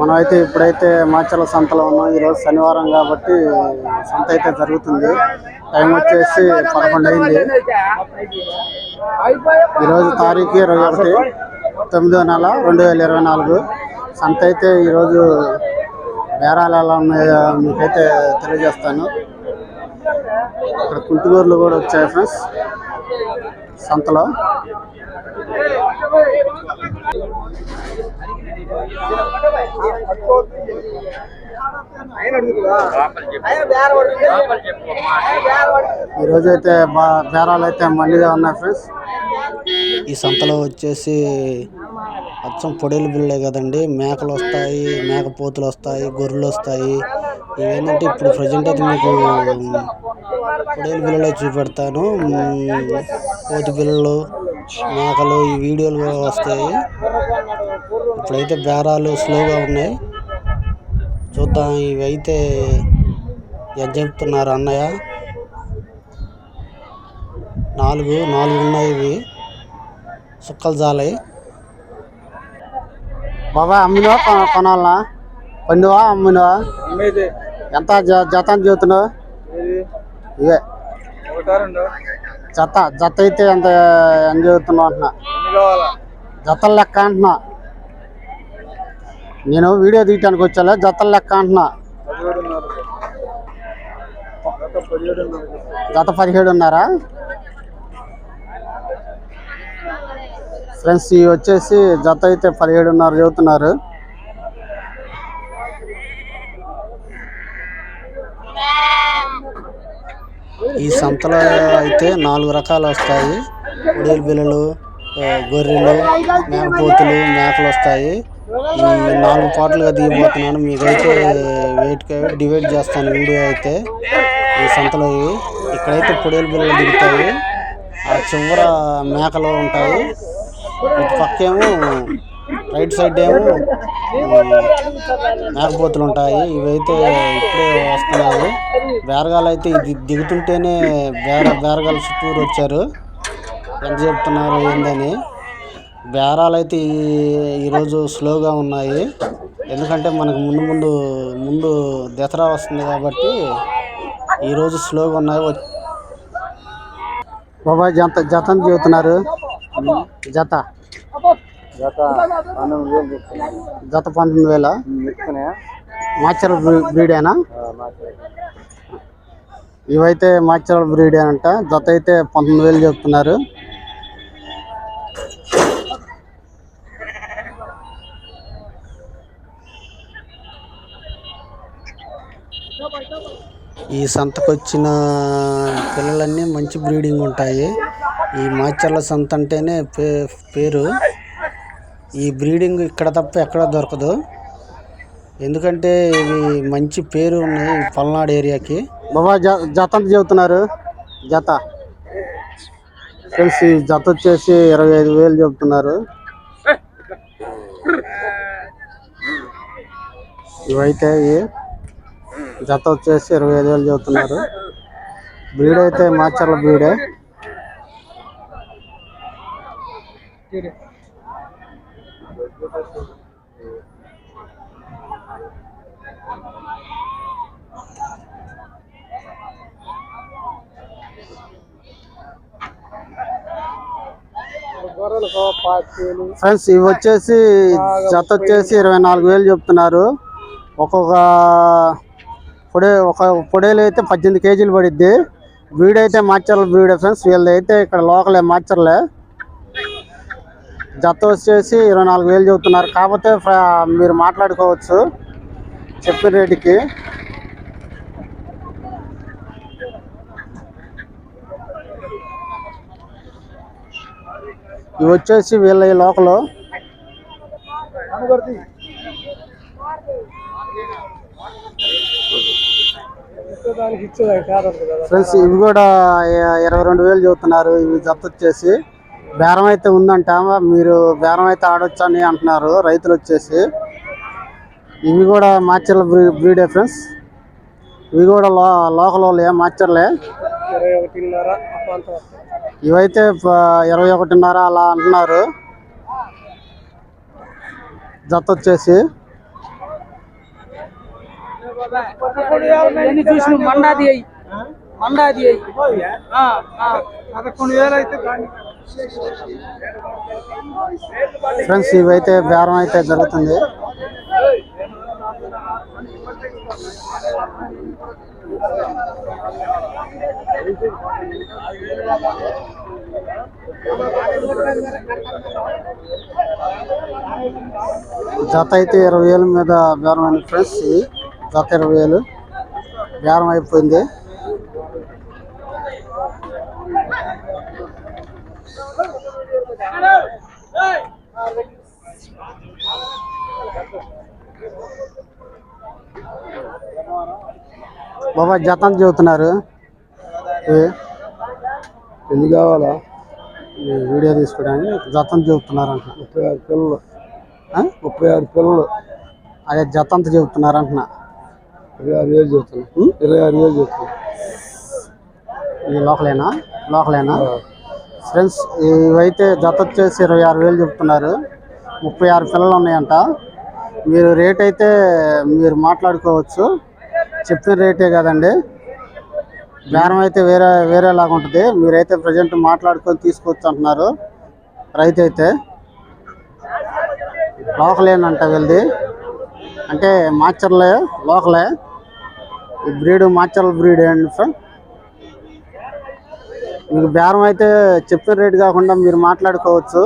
మనమైతే ఇప్పుడైతే మాచర్ల సంతలో ఉన్నాం. ఈరోజు శనివారం కాబట్టి సంత అయితే జరుగుతుంది. టైం వచ్చేసి పదకొండు అయింది. ఈరోజు తారీఖు ఇరవై ఒకటి తొమ్మిదో నెల రెండు వేల ఇరవై నాలుగు. సంత అయితే ఈరోజు బేరాలు ఎలా ఉన్నాయో మీకైతే తెలియజేస్తాను. ఇక్కడ కుంటుగూరులు కూడా వచ్చాయి ఫ్రెండ్స్ సంతలో. ఈరోజు అయితే బా బేరాలు అయితే మళ్ళీగా ఉన్నాయి ఫ్రెండ్స్. ఈ సంతలో వచ్చేసి అచ్చం పొడేలు బిళ్ళే కదండి. మేకలు వస్తాయి మేకపోతులు వస్తాయి గొర్రెలు వస్తాయి. ఇవేంటంటే ఇప్పుడు ప్రజెంట్ అయితే మీకు పొడేలు బిళ్ళలో చూపెడతాను. కోతి బిళ్ళలు మేకలు ఈ వీడియోలు కూడా వస్తాయి. ఇప్పుడైతే బేరాలు స్లోగా ఉన్నాయి. చూద్దాం ఇవి అయితే ఎంత చెప్తున్నారు అన్నయ్య? నాలుగు నాలుగు ఉన్నాయి ఇవి. సుక్కలు జాలాయి బాబా అమ్మినవా? కొనాలనా? పండువా అమ్మినవా? ఎంత జత అని చెబుతున్నావు? ఇవే. జత జత అయితే ఎంత ఎంజాయ్ చెబుతున్నావు అంటున్నా. జతల లెక్క అంటున్నా. నేను వీడియో తీయటానికి వచ్చా జతల లెక్క అంటున్నా. జత పదిహేడున్నారా. ఫ్రెండ్స్ ఇవి వచ్చేసి జత అయితే పదిహేడున్నర చెబుతున్నారు. ఈ సంతలో అయితే నాలుగు రకాలు వస్తాయి. ఉడేలు బిల్లలు గొర్రెలు మేకపోతులు మేకలు వస్తాయి. ఈ నాలుగు పాటలుగా దిగిపోతున్నాను మీకైతే వెయిట్గా డివైడ్ చేస్తాను వీడియో అయితే. ఈ సంతలో ఇక్కడైతే పొడేలు బిల్లలు దిగుతాయి. ఆ చివర మేకలు ఉంటాయి. ఇటు పక్కేమో రైట్ సైడ్ ఏమో మేకపోతులు ఉంటాయి. ఇవైతే ఇప్పుడే వస్తున్నాయి. బేరగాలు అయితే ఇది దిగుతుంటేనే బేర బేరగాలు చుట్టూరు వచ్చారు. ఎంత చెప్తున్నారు ఏందని. బేరాలు అయితే ఈరోజు స్లోగా ఉన్నాయి. ఎందుకంటే మనకు ముందు ముందు ముందు దసరా వస్తుంది కాబట్టి ఈరోజు స్లోగా ఉన్నాయి. బాబాయ్ జత జతను చెబుతున్నారు. జత. జత పంతొమ్మిది వేల మాచర్ బ్రీడేనా? ఇవైతే మాచర్ బ్రీడే అంట. జత అయితే పంతొమ్మిది వేలు చెప్తున్నారు. ఈ సంతకు వచ్చిన పిల్లలన్నీ మంచి బ్రీడింగ్ ఉంటాయి. ఈ మాచర్ల సంత అంటేనే పే పేరు. ఈ బ్రీడింగ్ ఇక్కడ తప్ప ఎక్కడ దొరకదు. ఎందుకంటే ఇవి మంచి పేరు ఉన్నాయి పల్నాడు ఏరియాకి. బాబా జత ఎంత చెబుతున్నారు? జత. ఫ్రెండ్స్ జత వచ్చేసి ఇరవై ఐదు వేలు చెబుతున్నారు. ఇవైతే ఇవి జత వచ్చేసి ఇరవై ఐదు వేలు చెబుతున్నారు. బ్రీడ్ అయితే మాచర్ల బ్రీడే. ఫ్రెండ్స్ ఇవి వచ్చేసి జత వచ్చేసి ఇరవై నాలుగు వేలు చెప్తున్నారు. ఒక్కొక్క పొడే ఒక పొడేలు అయితే పద్దెనిమిది కేజీలు పడిద్ది. వీడైతే మార్చర్ల వీడే ఫ్రెండ్స్ వీళ్ళది అయితే ఇక్కడ లోకలే మార్చర్లే. జత వచ్చేసి ఇరవై నాలుగు వేలు చెబుతున్నారు. కాకపోతే మీరు మాట్లాడుకోవచ్చు చెప్పిన రేటుకి. ఇవి వచ్చేసి వీళ్ళ ఈ లోకలు. ఫ్రెండ్స్ ఇవి కూడా ఇరవై రెండు వేలు చెబుతున్నారు. ఇవి జత వచ్చేసి. బేరం అయితే ఉందంట. మీరు బేరం అయితే ఆడొచ్చని అంటున్నారు రైతులు వచ్చేసి. ఇవి కూడా మాచర్ల బ్రీ బ్రీడే ఫ్రెండ్స్. ఇవి కూడా లో లోకల్ వాళ్ళే మాచర్లే. ఇవైతే ఇరవై ఒకటిన్నర అలా అంటున్నారు. జత వచ్చేసి. చూసిన మండాది అయ్యి. మండాది అయ్యి. పదకొండు వేలు అయితే ఫ్రెండ్స్ ఇవైతే బేరం అయితే జరుగుతుంది. జత అయితే ఇరవై వేల మీద బేరం అయింది ఫ్రెండ్స్ ఇది. జత ఇరవై వేలు బేరం అయిపోయింది. బాబా జత చెబుతున్నారు. ఏ? ఎన్ని కావాలా? వీడియో తీసుకోవడానికి జత చెబుతున్నారు అంటున్నా ముప్పై ఆరు పిల్లలు. ముప్పై ఆరు పిల్లలు. అదే జత ఎంత చెబుతున్నారు అంటున్నా ఇరవై ఆరు వేలు చెబుతున్నా. ఇరవై ఆరు వేలు చెబుతున్నా. ఈ లోకలేనా? లోకలేనా? ఫ్రెండ్స్ ఇవైతే జత వచ్చేసి ఇరవై ఆరు వేలు చెప్తున్నారు. ముప్పై ఆరు పిల్లలు ఉన్నాయంట. మీరు రేట్ అయితే మీరు మాట్లాడుకోవచ్చు. చెప్పిన రేటే కదండి. బేరం అయితే వేరే వేరేలాగా ఉంటుంది. మీరైతే ప్రజెంట్ మాట్లాడుకొని తీసుకోవచ్చు అంటున్నారు. రైతు అయితే. లోకలేనంట వెళ్ళి అంటే మాచర్లే లోకలే. ఈ బ్రీడ్ మాచర్ల బ్రీడ్ అండి ఫ్రెండ్. మీకు బేరం అయితే చెప్పిన రేట్ కాకుండా మీరు మాట్లాడుకోవచ్చు.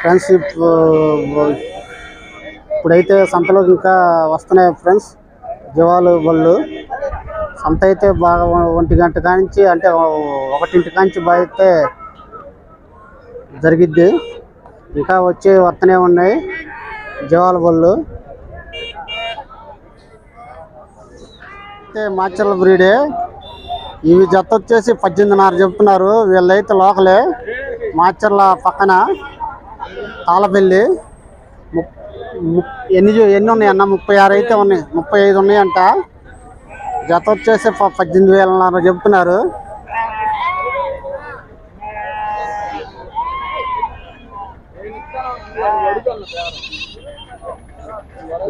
ఫ్రెండ్స్ ఇప్పుడైతే సంతలో ఇంకా వస్తున్నాయి ఫ్రెండ్స్ జవాలు బళ్ళు. సంత అయితే బాగా ఒంటి గంట కానించి అంటే ఒకటింటి కాంచి బాగా అయితే జరిగిద్ది. ఇంకా వచ్చి వస్తూనే ఉన్నాయి. జవాల బళ్ళు. అయితే మాచర్ల బ్రీడే. ఇవి జత వచ్చేసి పద్దెనిమిదిన్నర చెప్తున్నారు. వీళ్ళైతే లోకలే. మాచర్ల పక్కన తాళపల్లి ము ఎన్ని ఎన్ని ఉన్నాయి అన్న ముప్పై ఆరు అయితే ఉన్నాయి. ముప్పై ఐదు ఉన్నాయంట. జత వచ్చేసి ప- పద్దెనిమిది వేలన్నర చెప్తున్నారు.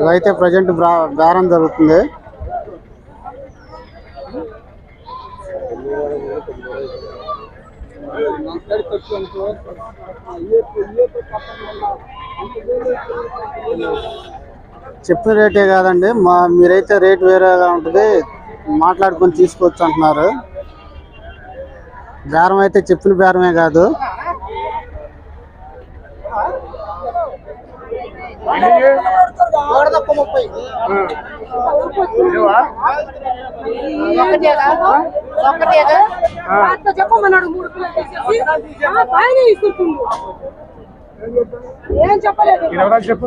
ఇవైతే ప్రజెంట్ బేరం జరుగుతుంది. చెప్పిన రేటే కాదండి మా మీరైతే రేట్ వేరేగా ఉంటుంది. మాట్లాడుకొని తీసుకోవచ్చు అంటున్నారు. బేరం అయితే చెప్పిన బేరమే కాదు. చెప్పమన్నాడు మూడు ఏం చెప్పలేదు చెప్పు.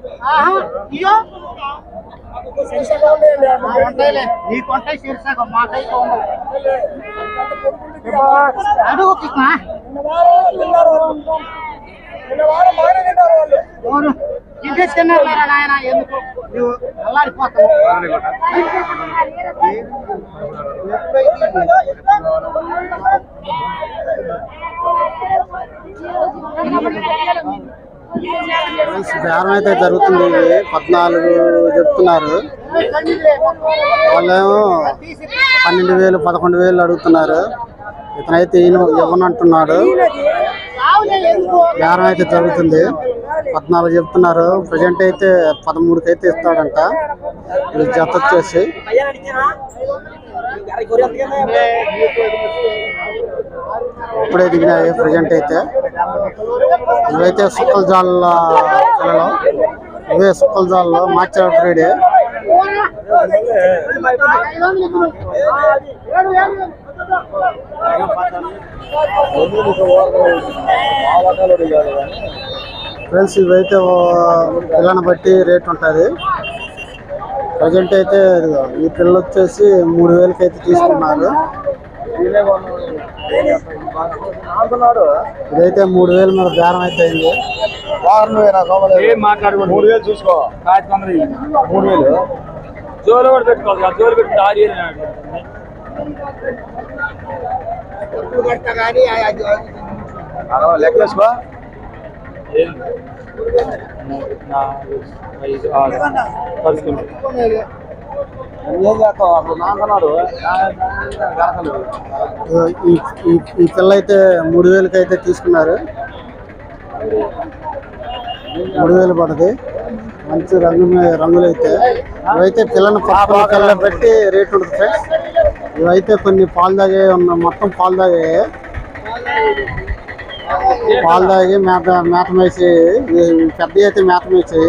సూపర్ సూపర్ చెప్పు అడుగు కృష్ణ నాయన ఎందుకు నువ్వు అల్లాడిపోతావు బాగానే కొట్టా. ఫ్రెండ్స్ బేరం అయితే జరుగుతుంది. ఇది పద్నాలుగు చెప్తున్నారు. వాళ్ళేమో పన్నెండు వేలు పదకొండు వేలు అడుగుతున్నారు. ఇతనైతే ఈయన ఇవ్వనంటున్నాడు. బేరం అయితే జరుగుతుంది. పద్నాలుగు చెప్తున్నారు. ప్రజెంట్ అయితే పదమూడుకి అయితే ఇస్తాడంట. ఈ జత వచ్చేసి. ఇప్పుడే దిగినాయి ప్రజెంట్ అయితే. ఇవైతే సుక్కల జాల పిల్లలు. ఇవే సుక్కల జాలలో మార్చాల బ్రీడ్ ఫ్రెండ్స్ ఇవైతే పిల్లని బట్టి రేట్ ఉంటుంది. ప్రజెంట్ అయితే ఈ పిల్ల వచ్చేసి మూడు వేలకి అయితే తీసుకున్నారు. ఇదైతే మూడు వేలు మీద బేరం అయితే అయింది. మూడు వేలు చూసుకో. మూడు వేలు. జోలు కూడా పెట్టుకోవాలి ఆ జోలు పెట్టి దారి ఐదు ఆరు ఈ పిల్ల అయితే మూడు వేలకి అయితే తీసుకున్నారు. మూడు వేలు పడుతుంది మంచి రంగు రంగులు అయితే ఇవైతే పిల్లని పిల్ల పెట్టి రేట్ ఉంటుంది ఫ్రెండ్స్. ఇవైతే కొన్ని పాలు తాగే ఉన్న మొత్తం పాలు తాగే. పాలు తాగి మేత మేత మేసి పెద్ద అయితే మేత మేసి